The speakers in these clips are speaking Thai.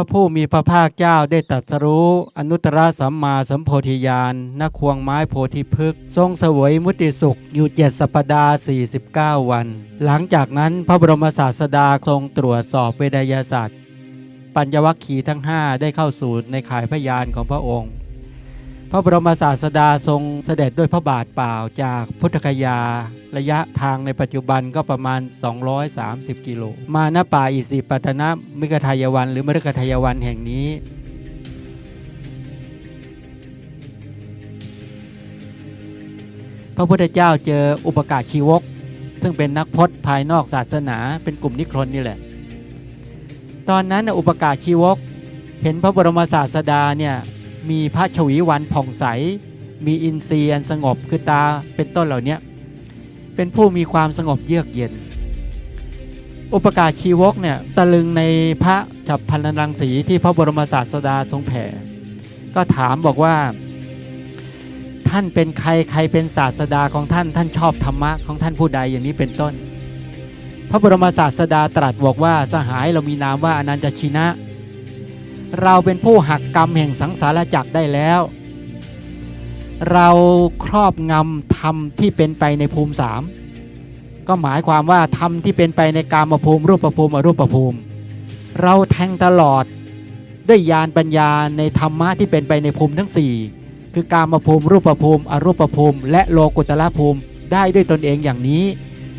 พระผู้มีพระภาคเจ้าได้ตรัสรู้ อนุตตรสัมมาสัมโพธิญาณนควงไม้โพธิพฤกษ์ทรงเสวยมุติสุขอยู่เจ็ดสัปดาห์49 วัน หลังจากนั้นพระบรมศาสดาทรงตรวจสอบเวดยศาสตร์ปัญญวัคคีทั้ง 5 ได้เข้าสู่ในข่ายพยานของพระองค์ พระบรมศาสดาทรงเสด็จด้วยพระบาทเปล่าจากพุทธคยา ระยะทางในปัจจุบันก็ประมาณ 230 กิโล มาณป่าอิสิปตนะมิกทายวัน หรือมฤคทายวันแห่งนี้พระพุทธเจ้าเจออุปการชีวก ซึ่งเป็นนักพจน์ภายนอกศาสนาเป็นกลุ่มนิครนนี่แหละ ตอนนั้นอุปการชีวก เห็นพระบรมศาสดาเนี่ย มีพระชวีวันผ่องใส มีอินทรีย์อันสงบคือตาเป็นต้นเหล่านี้เป็นผู้มีความสงบเยือกเย็น อุปการชีวกเนี่ยตะลึงในพระฉับพันรังสีที่พระบรมศาสดาทรงแผ่ ก็ถามบอกว่า ท่านเป็นใครใครเป็นศาสดาของท่านท่านชอบธรรมะของท่านผู้ใดอย่างนี้เป็นต้น พระบรมศาสดาตรัสบอกว่าสหายเรามีนามว่าอนันตชินะ เราเป็นผู้หักกรรมแห่งสังสารจักรได้แล้ว เราครอบงำธรรมที่เป็นไปในภูมิสามก็หมายความว่าธรรมที่เป็นไปในกามภูมิรูปภูมิอรูปภูมิ เราแทงตลอดด้วยญาณปัญญาในธรรมะที่เป็นไปในภูมิทั้ง 4 คือกามภูมิรูปภูมิ อรูปภูมิ และโลกุตละภูมิได้ด้วยตนเองอย่างนี้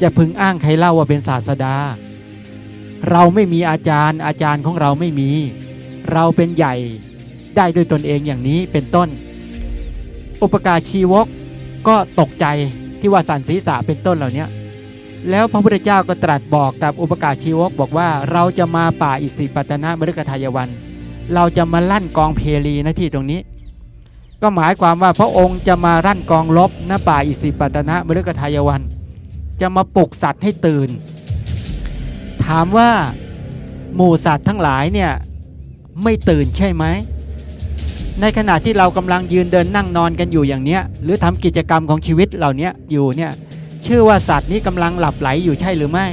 จะพึงอ้างใครเล่าว่าเป็นศาสดา เราไม่มีอาจารย์อาจารย์ของเราไม่มี เราเป็นใหญ่ได้ด้วยตนเองอย่างนี้เป็นต้น อุปการชีวกก็ตกใจที่ว่าสันศีษะเป็นต้นเหล่านี้แล้วพระพุทธเจ้าก็ตรัสบอกกับอุปการชีวกบอกว่าเราจะมาป่าอิสิปตนะมฤคทายวัน เราจะมาลั่นกองเพลีน้าที่ตรงนี้ ก็หมายความว่าพระองค์จะมารั่นกองลบณป่าอิสิปตนะมฤคทายวัน จะมาปลุกสัตว์ให้ตื่น ถามว่าหมู่สัตว์ทั้งหลายเนี่ย ไม่ตื่นใช่ไหม ในขณะที่เรากำลังยืนเดินนั่งนอนกันอยู่อย่างเนี้ย หรือทำกิจกรรมของชีวิตเหล่านี้อยู่เนี่ยชื่อว่าสัตว์นี้กำลังหลับไหลอยู่ใช่หรือไม่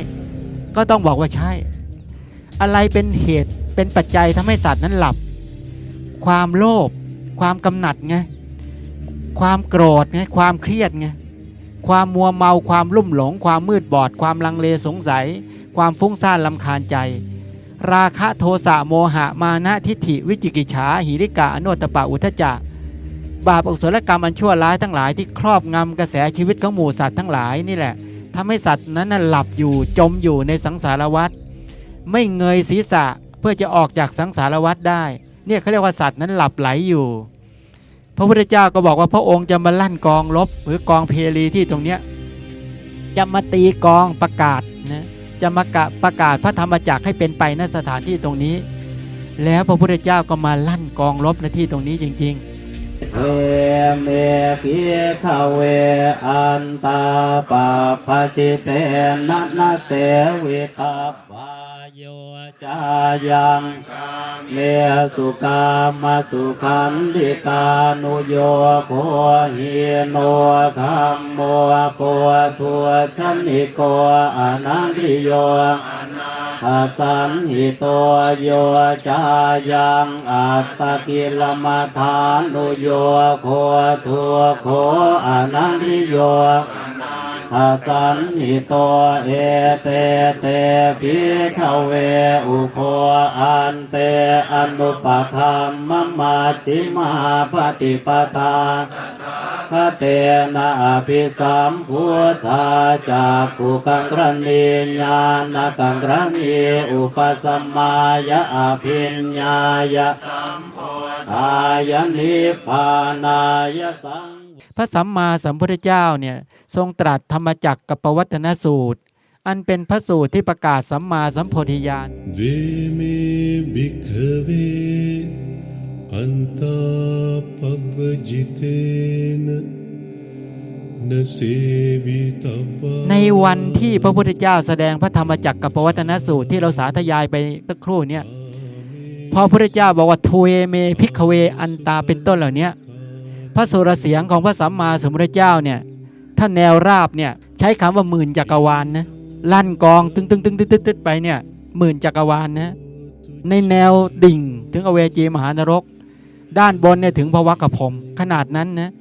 ก็ต้องบอกว่าใช่ อะไรเป็นเหตุเป็นปัจจัยทำให้สัตว์นั้นหลับ ความโลภความกำหนัดไงความโกรธไงความเครียดไงความมัวเมาความลุ่มหลง ความมืดบอด ความลังเลสงสัย ความฟุ้งซ่านลำคาญใจ ราคะโทสะโมหะมานะทิฏฐิวิจิกิจฉาหิริกะอโนตปะอุทจจะบาปอกุศลกรรมอันชั่วร้ายทั้งหลายที่ครอบงำกระแสชีวิตของหมู่สัตว์ทั้งหลายนี่แหละทำให้สัตว์นั้นหลับอยู่จมอยู่ในสังสารวัฏไม่เงยศีรษะเพื่อจะออกจากสังสารวัฏได้ เนี่ยเขาเรียกว่าสัตว์นั้นหลับไหลอยู่ พระพุทธเจ้าก็บอกว่าพระองค์จะมาลั่นกองลบหรือกองเพลีที่ตรงเนี้ยจะมาตีกองประกาศนะ จะมากะประกาศพระธรรมจักรให้เป็นไปณสถานที่ตรงนี้ แล้วพระพุทธเจ้าก็มาลั่นกองรบในที่ตรงนี้จริง ๆเอเมพิขเวอันตาปาปะชิเตนะนะเสวิคาปา โยจายังเมสุกามาสุขันติกานุโยโคหิโนคัมโมโพทัวชันนิโกอนังริโยอาสันหิโตโยจายังอัตตกิลมัฐานุโยโคทัวโคอนันติโย อสันหิโตเอเตเตพิทเวอุโคอันเตอนุปคัมมมมาชิมาปฏิปทาพระเตนะอภิสัมพุทธาจากขุกังรณีญาณกังรณีอุปสัมมายะอภิญญายะสัมโพธายะนิพพานายะสัง พระสัมมาสัมพุทธเจ้าเนี่ยทรงตรัสธรรมจักกับปวัตนสูตร อันเป็นพระสูตรที่ประกาศสัมมาสัมโพธิญาณเวเมบิกเวอันตาปบจิเตนในวันที่พระพุทธเจ้าแสดงพระธรรมจักรกับปวัตนสูตรที่เราสาธยายไปตะครู่เนี่ยพอพระพุทธเจ้าบอกว่าทุเอเมพิกเวอันตาเป็นต้นเหล่านี้ พระสุรเสียงของพระสัมมาสัมพุทธเจ้าเนี่ยถ้าแนวราบเนี่ยใช้คำว่าหมื่นจักรวาลนะลั่นกองตึงตึงตึงตึงตึงตึงไปเนี่ยหมื่นจักรวาลนะในแนวดิ่งถึงอเวจีมหานรก ด้านบนเนี่ยถึงภวะกพรหมขนาดนั้นนะ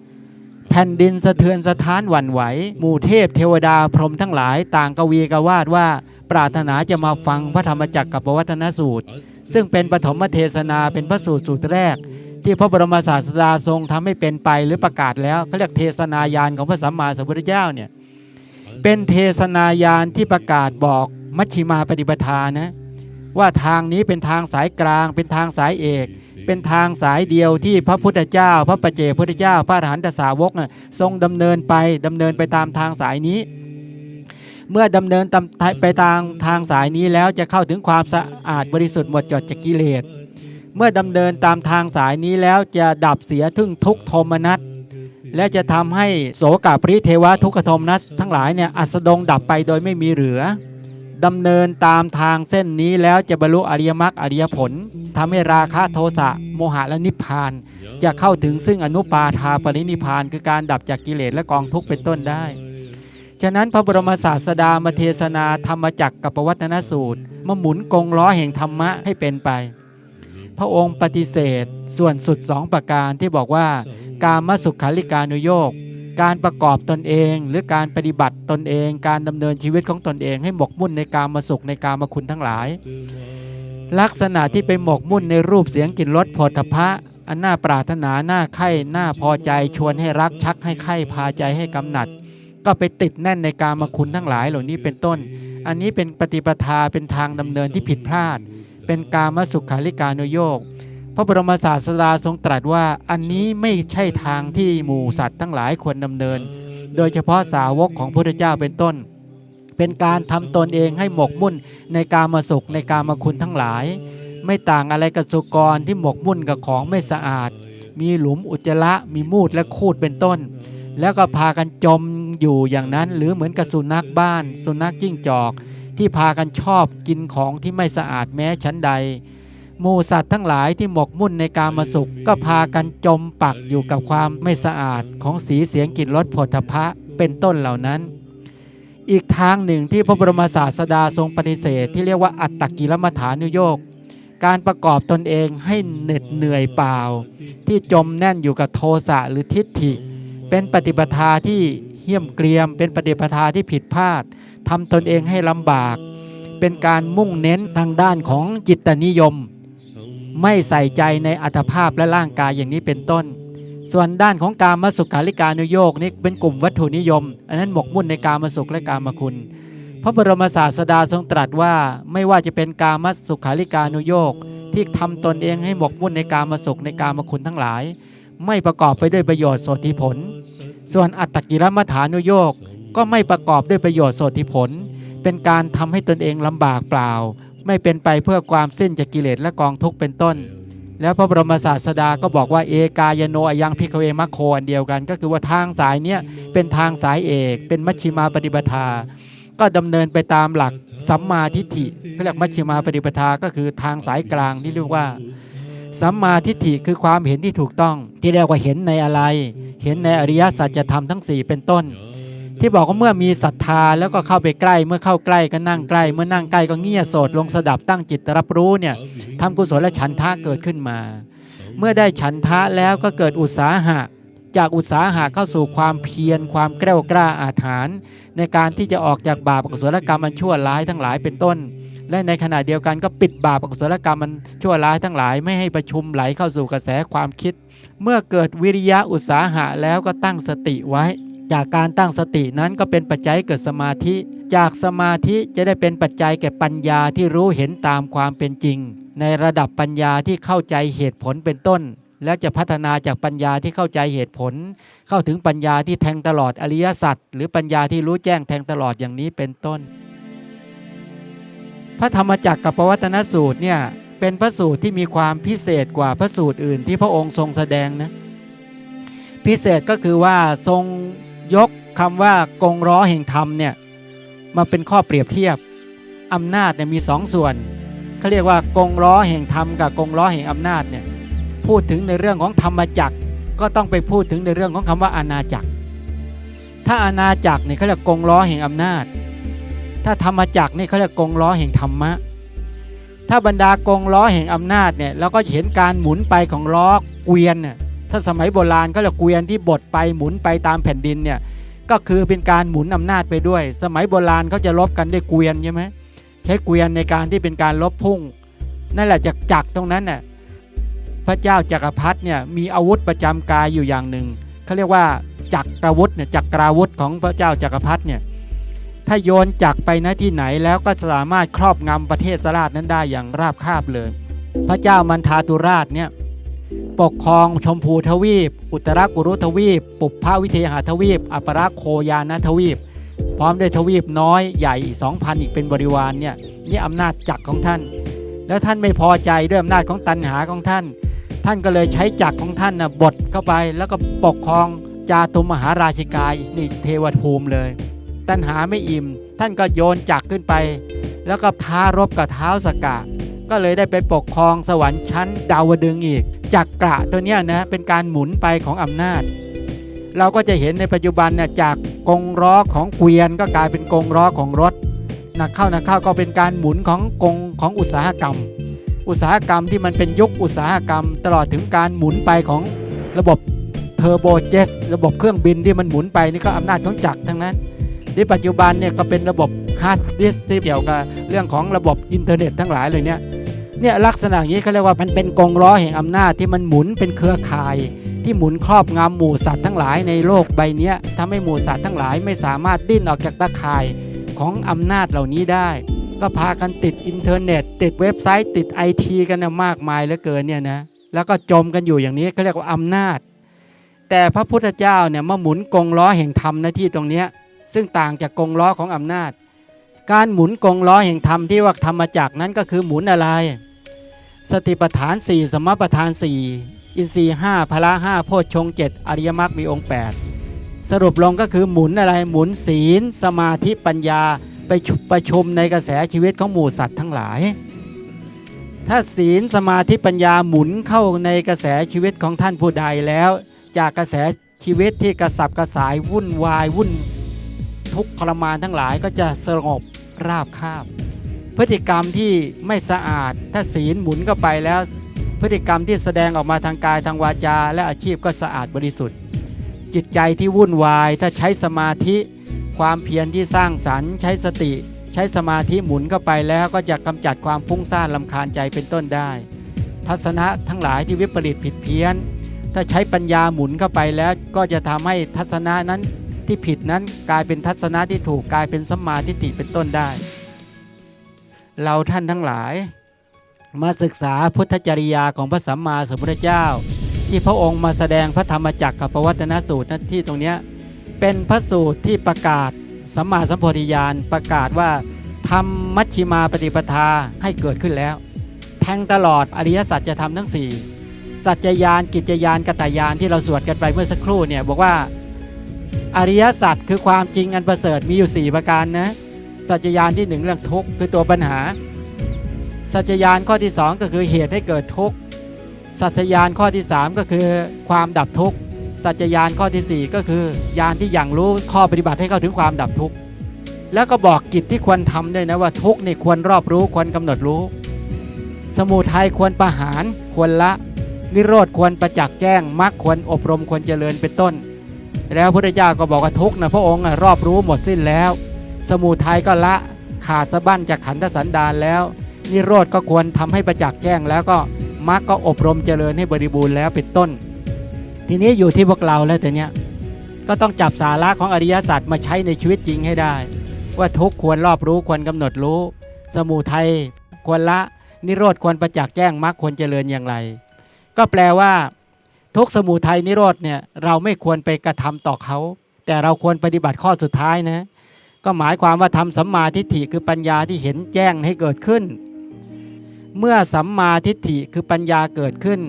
แผ่นดินสะเทือนสะท้านหวั่นไหว หมู่เทพเทวดาพรหมทั้งหลาย ต่างกวีกวาดว่า ปรารถนาจะมาฟังพระธรรมจักรกับวัตนสูตร ซึ่งเป็นปฐมเทศนาเป็นพระสูตรสูตรแรก ที่พระบรมศาสดาทรงทำให้เป็นไปหรือประกาศแล้วเขาเรียกเทศนายานของพระสัมมาสัมพุทธเจ้าเนี่ยเป็นเทศนายานที่ประกาศบอกมัชชิมาปฏิปทานะว่าทางนี้เป็นทางสายกลาง เป็นทางสายเอก เป็นทางสายเดียวที่พระพุทธเจ้า พระปัจเจกพุทธเจ้า พระอรหันตสาวกน่ะทรงดำเนินไปดำเนินไปตามทางสายนี้ เมื่อดำเนินตามไปตามทางสายนี้แล้วจะเข้าถึงความสะอาดบริสุทธิ์หมดจดจากกิเลส เมื่อดำเนินตามทางสายนี้แล้วจะดับเสียทึ่งทุกโทมนัสและจะทำให้โสกาปริเทวะทุกขโทมนัสทั้งหลายเนี่ยอัสดงดับไปโดยไม่มีเหลือดำเนินตามทางเส้นนี้แล้วจะบรรลุอริยมรรคอริยผลทำให้ราคะโทสะโมหะและนิพพาน จะเข้าถึงซึ่งอนุปาทาปรินิพพานคือการดับจากกิเลสและกองทุกข์เป็นต้นได้ ฉะนั้นพระบรมศาสดามาเทศนาธรรมจักรกับปวัตนสูตรมาหมุนกงล้อแห่งธรรมะให้เป็นไป พระองค์ปฏิเสธ ส่วนสุดสองประการที่บอกว่า การมสุขาริการนุโยกการประกอบตนเอง หรือการปฏิบัติตนเอง การดำเนินชีวิตของตนเอง ให้หมกมุ่นในการมาสุขในการมาคุณทั้งหลาย ลักษณะที่ไปหมกมุ่นในรูปเสียงกลิ่นรสผฏฐพะอันน่าปรารถนาหน่าใคร่น่าพอใจชวนให้รักชักให้ใคร่พาใจให้กำหนัด ก็ไปติดแน่นในการมาคุณทั้งหลายเหล่านี้เป็นต้น อันนี้เป็นปฏิปทาเป็นทางดำเนินที่ผิดพลาด เป็นการมสุขาริการนุโยกพระบรมศาสดาทรงตรัสว่าอันนี้ไม่ใช่ทางที่หมู่สัตว์ทั้งหลายควรดำเนิน โดยเฉพาะสาวกของพระพุทธเจ้าเป็นต้น เป็นการทำตนเองให้หมกมุ่นในการมาสุขในการมาคุณทั้งหลาย ไม่ต่างอะไรกับสุกรที่หมกมุ่นกับของไม่สะอาด มีหลุมอุจจาระมีมูดและคูดเป็นต้นแล้วก็พากันจมอยู่อย่างนั้น หรือเหมือนกับสุนัขบ้าน สุนัขจิ้งจอก ที่พากันชอบกินของที่ไม่สะอาดแม้ชั้นใดหมูสัตว์ทั้งหลายที่หมกมุ่นในการมาสุข ก็พากันจมปักอยู่กับความไม่สะอาดของสีเสียงกลิ่นรสผลพะเป็นต้นเหล่านั้น อีกทางหนึ่งที่พระบรมศาสดาทรงปฏิเสธ ที่เรียกว่าอัตตกิลมัฐานุโยกการประกอบตนเองให้เหน็ดเหนื่อยเปล่า ที่จมแน่นอยู่กับโทสะหรือทิฏฐิ เป็นปฏิปทาที่เหี้ยมเกรียม เป็นปฏิปทาที่ผิดพลาด ทำตนเองให้ลำบาก เป็นการมุ่งเน้นทางด้านของจิตนิยม ไม่ใส่ใจในอัตภาพและร่างกายอย่างนี้เป็นต้น ส่วนด้านของการมาสุขาริการนุโยกนี่เป็นกลุ่มวัตถุนิยม อันนั้นหมกมุ่นในการมาสุขและการมาคุณ พระบรมศาสดาทรงตรัสว่าไม่ว่าจะเป็นการมาสุขาริการนุโยกที่ทำตนเองให้หมกมุ่นในการมาสุขในการมาคุณทั้งหลาย ไม่ประกอบไปด้วยประโยชน์โสติผล ส่วนอัตตกิรมัฐานุโยก ก็ไม่ประกอบด้วยประโยชน์โสติผล เป็นการทำให้ตนเองลำบากเปล่า ไม่เป็นไปเพื่อความสิ้นจากกิเลสและกองทุกข์เป็นต้น แล้วพระบรมศาสดาก็บอกว่าเอกายโนอยังพิกเวมัคโคอันเดียวกัน ก็คือว่าทางสายเนี้ยเป็นทางสายเอก เป็นมัชชิมาปฏิปทา ก็ดำเนินไปตามหลักสัมมาทิฏฐิเขาเรียกมัชชิมาปฏิปทาก็คือทางสายกลางที่เรียกว่าสัมมาทิฏฐิคือความเห็นที่ถูกต้อง ที่เรียกว่าเห็นในอะไร เห็นในอริยสัจธรรมทั้ง 4 เป็นต้น ที่บอกว่าเมื่อมีศรัทธาแล้วก็เข้าไปใกล้ เมื่อเข้าใกล้ก็นั่งใกล้ เมื่อนั่งใกล้ก็เงี่ยโสดลงสดับตั้งจิตรับรู้เนี่ยทำกุศลและฉันทะเกิดขึ้นมา เมื่อได้ฉันทะแล้วก็เกิดอุตสาหะ จากอุตสาหะเข้าสู่ความเพียรความแกล้วกล้าอาถรรพ์ในการที่จะออกจากบาปอกุศลกรรมอันชั่วร้ายทั้งหลายเป็นต้น และในขณะเดียวกันก็ปิดบาปอกุศลกรรมมันชั่วร้ายทั้งหลายไม่ให้ประชุมไหลเข้าสู่กระแสความคิด เมื่อเกิดวิริยะอุตสาหะแล้วก็ตั้งสติไว้ จากการตั้งสตินั้นก็เป็นปัจจัยเกิดสมาธิ จากสมาธิจะได้เป็นปัจจัยแก่ปัญญาที่รู้เห็นตามความเป็นจริง ในระดับปัญญาที่เข้าใจเหตุผลเป็นต้น แล้วจะพัฒนาจากปัญญาที่เข้าใจเหตุผล เข้าถึงปัญญาที่แทงตลอดอริยสัจหรือปัญญาที่รู้แจ้งแทงตลอดอย่างนี้เป็นต้น พระธรรมจักรกับปวัตนสูตรเนี่ยเป็นพระสูตรที่มีความพิเศษกว่าพระสูตรอื่นที่พระองค์ทรงแสดงนะพิเศษก็คือว่าทรง ยกคำว่ากงล้อแห่งธรรมเนี่ยมาเป็นข้อเปรียบเทียบอำนาจเนี่ยมีสองส่วนเขาเรียกว่ากงล้อแห่งธรรมกับกงล้อแห่งอำนาจเนี่ยพูดถึงในเรื่องของธรรมจักรก็ต้องไปพูดถึงในเรื่องของคำว่าอาณาจักร ถ้าอาณาจักรเนี่ยเขาเรียกกงล้อแห่งอำนาจ ถ้าธรรมจักรนี่ยเขาเรียกกงล้อแห่งธรรมะ ถ้าบรรดากงล้อแห่งอำนาจเนี่ยเราก็เห็นการหมุนไปของล้อเกวียนเนี่ย ถ้าสมัยโบราณก็เรียกเกวียนที่บดไปหมุนไปตามแผ่นดินเนี่ยก็คือเป็นการหมุนอำนาจไปด้วย สมัยโบราณเขาจะลบกันด้วยเกวียนใช่ไหมใช้เกวียนในการที่เป็นการลบพุ่ง นั่นแหละจากจักรตรงนั้นน่ะพระเจ้าจักรพรรดิเนี่ยมีอาวุธประจำกายอยู่อย่างหนึ่งเขาเรียกว่าจักรวุธเนี่ยจักราวุธของพระเจ้าจักรพรรดิเนี่ยถ้าโยนจักรไปณที่ไหนแล้วก็สามารถครอบงำประเทศสราชนั้นได้อย่างราบคาบเลย พระเจ้ามันทาตุราชเนี่ย ปกครองชมพูทวีป อุตรกุรุทวีป ปุพพวิเทหทวีป อัปราโคยานทวีป พร้อมด้วยทวีปน้อยใหญ่อีก2,000อีกเป็นบริวารเนี่ยนี่อำนาจจักรของท่าน แล้วท่านไม่พอใจด้วยอำนาจของตันหาของท่าน ท่านก็เลยใช้จักรของท่านนะบดเข้าไปแล้วก็ปกครองจาตุมหาราชิกายนี่เทวภูมิเลย ตันหาไม่อิ่ม ท่านก็โยนจักรขึ้นไป แล้วก็ท้ารบกับเท้าสกกะ ก็เลยได้ไปปกครองสวรรค์ชั้นดาวดึงอีก จักรกระตัวเนี้ยนะเป็นการหมุนไปของอำนาจ เราก็จะเห็นในปัจจุบันเนี่ยจากกงล้อของเกวียนก็กลายเป็นกงล้อของรถนักเข้านักเข้าก็เป็นการหมุนของกงของอุตสาหกรรม อุตสาหกรรมที่มันเป็นยุคอุตสาหกรรม ตลอดถึงการหมุนไปของระบบเทอร์โบเจตระบบเครื่องบินที่มันหมุนไปนี่ก็อำนาจของจักรทั้งนั้นในปัจจุบันเนี่ยก็เป็นระบบฮาร์ดดิสที่เกี่ยวกับเรื่องของระบบอินเทอร์เน็ตทั้งหลายเลยเนี่ย เนี่ยลักษณะนี้เขาเรียกว่ามันเป็นกงล้อแห่งอำนาจที่มันหมุนเป็นเครือข่าย ที่หมุนครอบงำหมู่สัตว์ทั้งหลายในโลกใบนี้ทำให้หมู่สัตว์ทั้งหลายไม่สามารถดิ้นออกจากตะข่ายของอำนาจเหล่านี้ได้ ก็พากันติดอินเทอร์เน็ต ติดเว็บไซต์ติดไอทีกันมากมายเหลือเกินเนี่ยนะแล้วก็จมกันอยู่อย่างนี้เขาเรียกว่าอำนาจ แต่พระพุทธเจ้าเนี่ยมาหมุนกงล้อแห่งธรรมหน้าที่ตรงนี้ซึ่งต่างจากกงล้อของอำนาจ การหมุนกงล้อแห่งธรรมที่ว่าธรรมจักรนั้นก็คือหมุนอะไร สติปัฏฐาน 4 สมปัฏฐาน 4 อินทรีย์5พละ5โพชฌงค์7อริยมรรคมีองค์ 8 สรุปลงก็คือหมุนอะไรหมุนศีล สมาธิปัญญาไปชุประชุมในกระแสชีวิตของหมู่สัตว์ทั้งหลาย ถ้าศีลสมาธิปัญญาหมุนเข้าในกระแสชีวิตของท่านผู้ใดแล้ว จากกระแสชีวิตที่กระสับกระสายวุ่นวายวุ่นทุกข์ทรมานทั้งหลายก็จะสงบ ราบคาบ พฤติกรรมที่ไม่สะอาด ถ้าศีลหมุนเข้าไปแล้ว พฤติกรรมที่แสดงออกมาทางกายทางวาจา และอาชีพก็สะอาดบริสุทธิ์ จิตใจที่วุ่นวาย ถ้าใช้สมาธิ ความเพียรที่สร้างสรรค์ ใช้สติ ใช้สมาธิหมุนเข้าไปแล้วก็จะกำจัดความฟุ้งซ่านลำคาญใจเป็นต้นได้ ทัศนะทั้งหลายที่วิปริตผิดเพี้ยน ถ้าใช้ปัญญาหมุนเข้าไปแล้วก็จะทำให้ทัศนะนั้น ที่ผิดนั้นกลายเป็นทัศนะที่ถูกกลายเป็นสัมมาทิฏฐิเป็นต้นได้ เราท่านทั้งหลาย มาศึกษาพุทธจริยาของพระสัมมาสัมพุทธเจ้า ที่พระองค์มาแสดงพระธรรมจักรกับปวัตนสูตรที่ตรงนี้เป็นพระสูตรที่ประกาศสัมมาสัมโพธิญาณประกาศว่าทำมัชชิมาปฏิปทาให้เกิดขึ้นแล้ว แทงตลอดอริยสัจจะทำทั้งสี่สัจจยานกิจยานกตายานที่เราสวดกันไปเมื่อสักครู่เนี่ยบอกว่า อริยสัจคือความจริงอันประเสริฐมีอยู่ 4 ประการนะสัจจยานที่หนึ่งเรื่องทุกข์คือตัวปัญหา สัจจยานข้อที่ 2 ก็คือเหตุให้เกิดทุกข์สัจจยานข้อที่ 3 ก็คือความดับทุกข์สัจจยานข้อทีสี่ 4 ก็คือยานที่อย่างรู้ข้อปฏิบัติให้เข้าถึงความดับทุกข์แล้วก็บอกกิจที่ควรทำด้วยนะว่าทุกข์นี่ควรรอบรู้ควรกำหนดรู้ สมุทัยควรประหารควรละ นิโรธควรประจักษ์แจ้งมรรคควรอบรมควรเจริญเป็นต้น แล้วพระพุทธเจ้าก็บอกว่าทุกนะพระองค์รอบรู้หมดสิ้นแล้ว สมุทัยก็ละขาดสะบั้นจากขันธสันดานแล้ว นิโรธก็ควรทำให้ประจักษ์แจ้งแล้วก็มรรคก็อบรมเจริญให้บริบูรณ์แล้วเป็นต้น ทีนี้อยู่ที่พวกเราแล้วแต่เนี้ยก็ต้องจับสาระของอริยสัจมาใช้ในชีวิตจริงให้ได้ ว่าทุกควรรอบรู้ควรกำหนดรู้ สมุทัยควรละนิโรธควรประจักษ์แจ้งมรรคควรเจริญอย่างไร ก็แปลว่า ทุกสมุทัยนิโรธเนี่ยเราไม่ควรไปกระทำต่อเขา แต่เราควรปฏิบัติข้อสุดท้ายนะก็หมายความว่าทำสัมมาทิฏฐิคือปัญญาที่เห็นแจ้งให้เกิดขึ้น เมื่อสัมมาทิฏฐิคือปัญญาเกิดขึ้น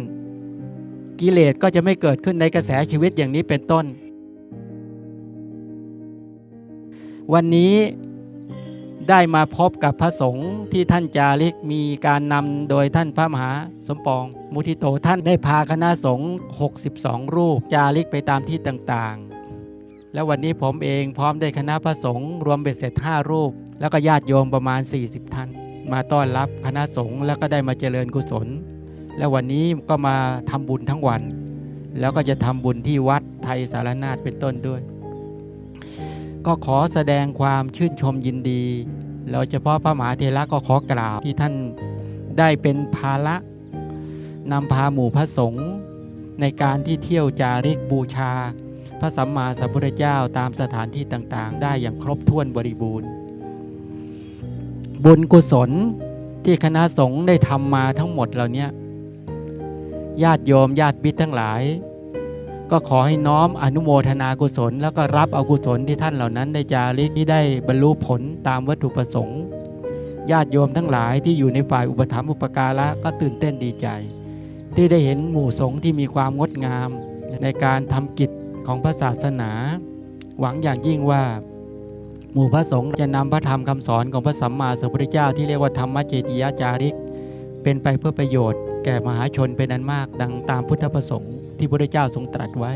กิเลสก็จะไม่เกิดขึ้นในกระแสชีวิตอย่างนี้เป็นต้น วันนี้ ได้มาพบกับพระสงฆ์ที่ท่านจาริกมีการนำโดยท่านพระมหาสมปอง มุทิโตท่านได้พาคณะสงฆ์62 รูปจาริกไปตามที่ต่างๆ แล้ววันนี้ผมเองพร้อมด้วยคณะพระสงฆ์รวมเบ็ดเสร็จ 5 รูป แล้วก็ญาติโยมประมาณ 40 ท่าน มาต้อนรับคณะสงฆ์แล้วก็ได้มาเจริญกุศล แล้ววันนี้ก็มาทำบุญทั้งวัน แล้วก็จะทำบุญที่วัดไทยสารนาฏเป็นต้นด้วยก็ขอแสดงความชื่นชมยินดี แล้วเฉพาะพระมหาเทระก็ขอกราบที่ท่านได้เป็นภาระนำพาหมู่พระสงฆ์ในการที่เที่ยวจาริกบูชา พระสัมมาสัมพุทธเจ้าตามสถานที่ต่างๆ ได้อย่างครบถ้วนบริบูรณ์ บุญกุศลที่คณะสงฆ์ได้ทำมาทั้งหมดเหล่านี้ญาติโยมญาติบิดทั้งหลาย ก็ขอให้น้อมอนุโมทนากุศล แล้วก็รับอกุศลที่ท่านเหล่านั้นได้จาริกที่ได้บรรลุผลตามวัตถุประสงค์ญาติโยมทั้งหลายที่อยู่ในฝ่ายอุปถัมภ์อุปการะก็ตื่นเต้นดีใจ ที่ได้เห็นหมู่สงฆ์ที่มีความงดงาม ในการทำกิจของพระศาสนา หวังอย่างยิ่งว่า หมู่พระสงฆ์จะนำพระธรรมคำสอนของพระสัมมาสัมพุทธเจ้าที่เรียกว่าธรรมเจติยจาริก เป็นไปเพื่อประโยชน์ แก่มหาชนเป็นอันมากดังตามพุทธประสงค์ ที่พระพุทธเจ้าทรงตรัสไว้